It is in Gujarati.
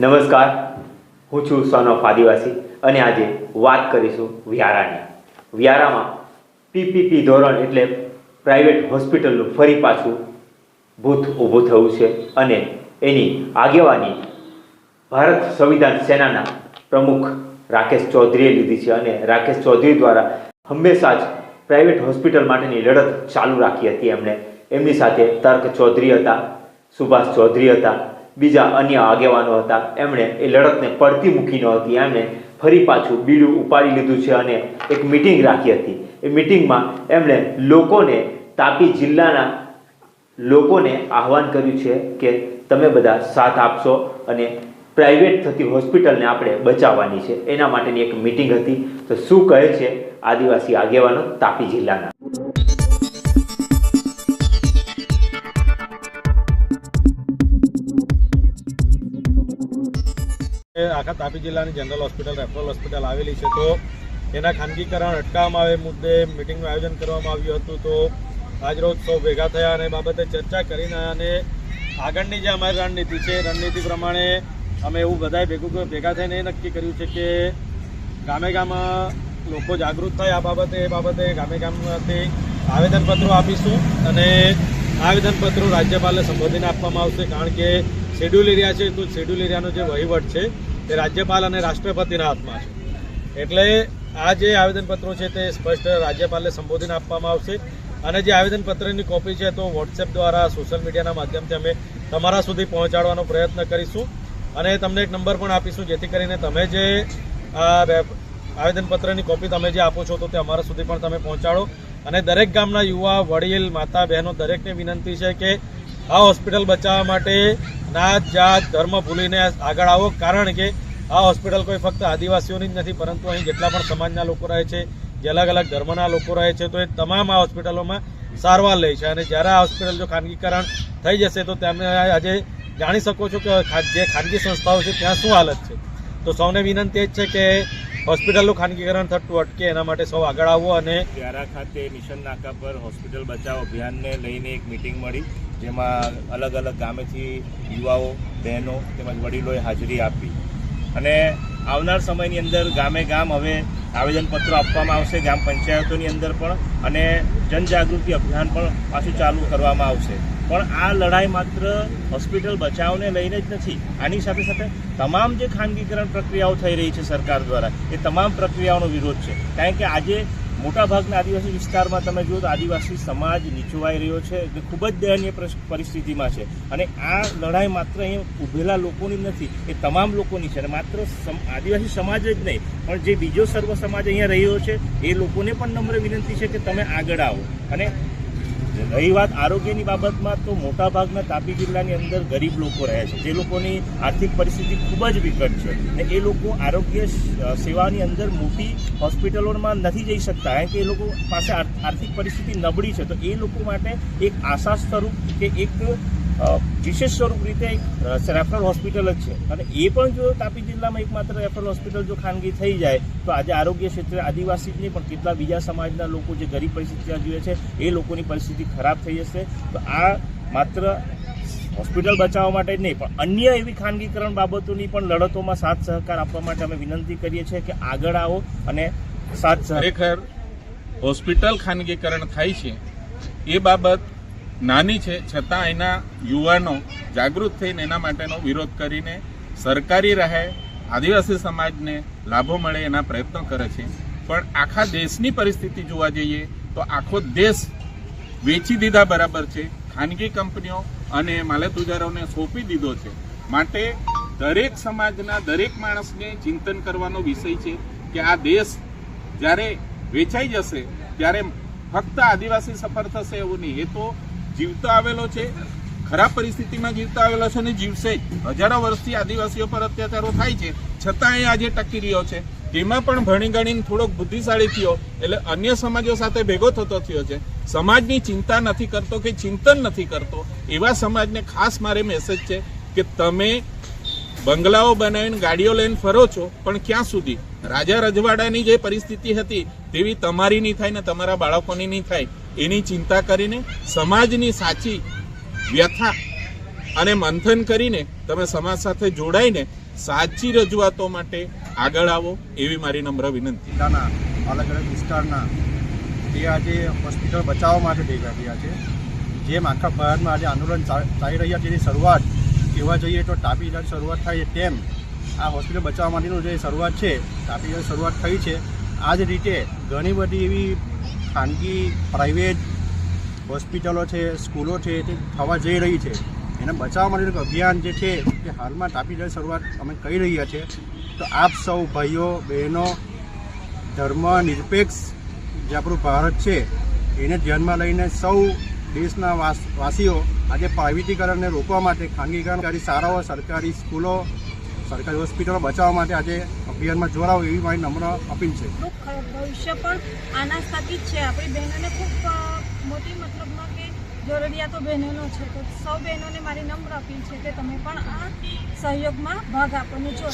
નમસ્કાર. હું છું સન આદિવાસી અને આજે વાત કરીશું વ્યારાની. વ્યારામાં પીપીપી ધોરણ એટલે પ્રાઇવેટ હોસ્પિટલનું ફરી પાછું ભૂત ઊભું થયું છે અને એની આગેવાની ભારત સંવિધાન સેનાના પ્રમુખ રાકેશ ચૌધરીએ લીધી છે અને રાકેશ ચૌધરી દ્વારા હંમેશા જ પ્રાઇવેટ હોસ્પિટલ માટેની લડત ચાલુ રાખી હતી એમણે. એમની સાથે તર્ક ચૌધરી હતા, સુભાષ ચૌધરી હતા બીજા અન્ય આગેવાનો હતા. એમણે એ લડતને પડતી મૂકી નહોતી એમણે ફરી પાછું બીડું ઉપાડી લીધું છે અને એક મિટિંગ રાખી હતી. એ મિટિંગમાં એમણે લોકોને તાપી જિલ્લાના લોકોને આહવાન કર્યું છે કે તમે બધા સાથ આપશો અને પ્રાઇવેટ થતી હોસ્પિટલને આપણે બચાવવાની છે. એના માટેની એક મિટિંગ હતી. તો શું કહે છે આદિવાસી આગેવાનો તાપી જિલ્લાના? આખા તાપી જિલ્લાની જનરલ હોસ્પિટલ, રેફરલ હોસ્પિટલ આવેલી છે. તો એના ખાનગીકરણ અટકાવવામાં આવે, મુદ્દે મિટિંગનું આયોજન કરવામાં આવ્યું હતું. તો આજરોજ સૌ ભેગા થયા અને બાબતે ચર્ચા કરીને અને આગળની જે અમારી રણનીતિ છે રણનીતિ પ્રમાણે અમે એવું બધાએ ભેગું ભેગા થઈને એ નક્કી કર્યું છે કે ગામે ગામમાં લોકો જાગૃત થાય આ બાબતે, એ બાબતે ગામે ગામમાંથી આવેદનપત્રો આપીશું અને આવેદનપત્રો રાજ્યપાલને સંબોધીને આપવામાં આવશે. કારણ કે શેડ્યુલ એરિયા છે, તો શેડ્યુલ એરિયાનો જે વહીવટ છે તે રાજ્યપાલ અને રાષ્ટ્રપતિના હાથમાં છે. એટલે આ જે આવેદનપત્રો છે તે સ્પષ્ટ રાજ્યપાલને સંબોધીને આપવામાં આવશે. અને જે આવેદનપત્રની કોપી છે તો વોટ્સએપ દ્વારા, સોશિયલ મીડિયાના માધ્યમથી અમે તમારા સુધી પહોંચાડવાનો પ્રયત્ન કરીશું. અને તમને એક નંબર પણ આપીશું, જેથી કરીને તમે જે આવેદનપત્રની કોપી તમે જે આપો છો તો તે અમારા સુધી પણ તમે પહોંચાડો. અને દરેક ગામના યુવા, વડીલ, માતા, બહેનો દરેકને વિનંતી છે કે આ હોસ્પિટલ બચાવવા માટે નાત જાત ધર્મ ભૂલીને આગળ આવો. કારણ કે આ હોસ્પિટલ કોઈ ફક્ત આદિવાસીઓની જ નથી, પરંતુ અહીં જેટલા પણ સમાજના લોકો રહે છે, જે અલગ અલગ ધર્મના લોકો રહે છે, તો એ તમામ આ હોસ્પિટલોમાં સારવાર લે છે. અને જ્યારે આ હોસ્પિટલ જો ખાનગીકરણ થઈ જશે, તો તમે આજે જાણી શકો છો કે જે ખાનગી સંસ્થાઓ છે, ત્યાં શું હાલત છે. તો સૌને વિનંતી એ જ છે કે હોસ્પિટલનું ખાનગીકરણ થતું અટકે, એના માટે સૌ આગળ આવવો અને વ્યારા ખાતે મિશન નાકા પર હોસ્પિટલ બચાવ અભિયાનને લઈને એક મિટિંગ મળી. જેમાં અલગ અલગ ગામેથી યુવાઓ, બહેનો તેમજ વડીલોએ હાજરી આપી. અને આવનાર સમયની અંદર ગામે ગામ હવે આવેદનપત્રો આપવામાં આવશે ગામ પંચાયતોની અંદર પણ, અને જનજાગૃતિ અભિયાન પણ પાછું ચાલુ કરવામાં આવશે. પણ આ લડાઈ માત્ર હોસ્પિટલ બચાવને લઈને જ નથી, આની સાથે સાથે તમામ જે ખાનગીકરણ પ્રક્રિયાઓ થઈ રહી છે સરકાર દ્વારા, એ તમામ પ્રક્રિયાઓનો વિરોધ છે. કારણ કે આજે મોટાભાગના આદિવાસી વિસ્તારમાં તમે જુઓ તો આદિવાસી સમાજ નીચોવાઈ રહ્યો છે એટલે ખૂબ જ દયનીય પરિસ- પરિસ્થિતિમાં છે. અને આ લડાઈ માત્ર અહીં ઉભેલા લોકોની નથી, એ તમામ લોકોની છે. અને માત્ર આદિવાસી સમાજ જ નહીં, પણ જે બીજો સર્વ સમાજ અહીંયા રહ્યો છે, એ લોકોને પણ નમ્ર વિનંતી છે કે તમે આગળ આવો. અને રહી વાત આરોગ્યની બાબતમાં તો મોટાભાગના તાપી જિલ્લાની અંદર ગરીબ લોકો રહે છે. જે લોકોની આર્થિક પરિસ્થિતિ ખૂબ જ વિકટ છે ને એ લોકો આરોગ્ય સેવાની અંદર મોટી હોસ્પિટલોમાં નથી જઈ શકતા. કારણ કે એ લોકો પાસે આર- આર્થિક પરિસ્થિતિ નબળી છે. તો એ લોકો માટે એક આશા સ્વરૂપ કે એક વિશેષ સ્વરૂપ રીતે એક રેફરલ હોસ્પિટલ જ છે. અને એ પણ જો તાપી જિલ્લામાં એકમાત્ર રેફરલ હોસ્પિટલ જો ખાનગી થઈ જાય, તો આજે આરોગ્ય ક્ષેત્રે આદિવાસી જ નહીં, પણ કેટલા બીજા સમાજના લોકો જે ગરીબ પરિસ્થિતિ જીવે છે, એ લોકોની પરિસ્થિતિ ખરાબ થઈ જશે. તો આ માત્ર હોસ્પિટલ બચાવવા માટે જ નહીં, પણ અન્ય એવી ખાનગીકરણ બાબતોની પણ લડતોમાં સાથ સહકાર આપવા માટે અમે વિનંતી કરીએ છીએ કે આગળ આવો અને સાથ ખરેખર હોસ્પિટલ ખાનગીકરણ થાય છે, એ બાબત નાની છે, છતાં એના યુવાનો જાગૃત થઈને એના માટેનો વિરોધ કરીને સરકારી રાહે, આદિવાસી સમાજને લાભો મળે એના પ્રયત્નો કરે છે. પણ આખા દેશની પરિસ્થિતિ જોવા જઈએ તો આખો દેશ વેચી દીધા બરાબર છે, ખાનગી કંપનીઓ અને માલેતુજારોને સોંપી દીધો છે. માટે દરેક સમાજના દરેક માણસને ચિંતન કરવાનો વિષય છે કે આ દેશ જ્યારે વેચાઈ જશે, ત્યારે ફક્ત આદિવાસી સફર થશે એવું નહીં. એ તો જીવતો આવેલો છે, ખરાબ પરિસ્થિતિમાં જીવતા આવેલો છે અને જીવશે હજારો વર્ષથી આદિવાસીઓ પર અત્યાચારો થાય છે, છતાં એ આજે ટકી રહ્યો છે. તેમાં પણ ભણી ગણીને થોડોક બુદ્ધિશાળી થયો, એટલે અન્ય સમાજો સાથે ભેગો થતો થયો છે. સમાજની ચિંતા નથી કરતો કે ચિંતન નથી કરતો. એવા સમાજને ખાસ મારે મેસેજ છે કે તમે બંગલાઓ બનાવીને ગાડીઓ લઈને ફરો છો, પણ ક્યાં સુધી? રાજા રજવાડાની જે પરિસ્થિતિ હતી, તેવી તમારી નહીં થાય ને તમારા બાળકોની નહીં થાય. એની ચિંતા કરીને સમાજની સાચી વ્યથા અને મંથન કરીને તમે સમાજ સાથે જોડાઈને સાચી રજૂઆતો માટે આગળ આવો એવી મારી નમ્ર વિનંતી. જિલ્લાના અલગ અલગ વિસ્તારના તે આજે હોસ્પિટલ બચાવવા માટે ભેગા થયા છે, જેમ આખા ભારતમાં આજે આંદોલન ચાલી રહ્યા છે એની શરૂઆત કહેવા જઈએ તો તાપી જિલ્લાની શરૂઆત થાય તેમ આ હોસ્પિટલ બચાવવા માટેનું જે શરૂઆત છે, તાપી જિલ્લાની શરૂઆત થઈ છે. આ જ રીતે ઘણી બધી એવી ખાનગી પ્રાઇવેટ હોસ્પિટલો છે, સ્કૂલો છે, તે થવા જઈ રહી છે. એને બચાવવા માટેનું અભિયાન જે છે તે હાલમાં તાપી જિલ્લાની શરૂઆત અમે કરી રહ્યા છે. તો આપ સૌ ભાઈઓ, બહેનો, ધર્મ નિરપેક્ષ જે આપણું ભારત છે, એને ધ્યાનમાં લઈને સૌ દેશના વાસ- વાસીઓ આજે પ્રાઇવેટીકરણને રોકવા માટે ખાનગીકરણ, સરકારી શાળાઓ, સરકારી સ્કૂલો સરકારી હોસ્પિટલો બચાવવા માટે આજે અભિયાનમાં જોડાવો એવી મારી નમ્ર અપીલ છે. ભવિષ્ય પણ આના સાથે જ છે. આપણી બહેનોને ખૂબ મોટી મતલબમાં કે જરૂરિયાતો બહેનોનો છે. તો સૌ બહેનોને મારી નમ્ર અપીલ છે કે તમે પણ આ સહયોગમાં ભાગ આપવાનો છો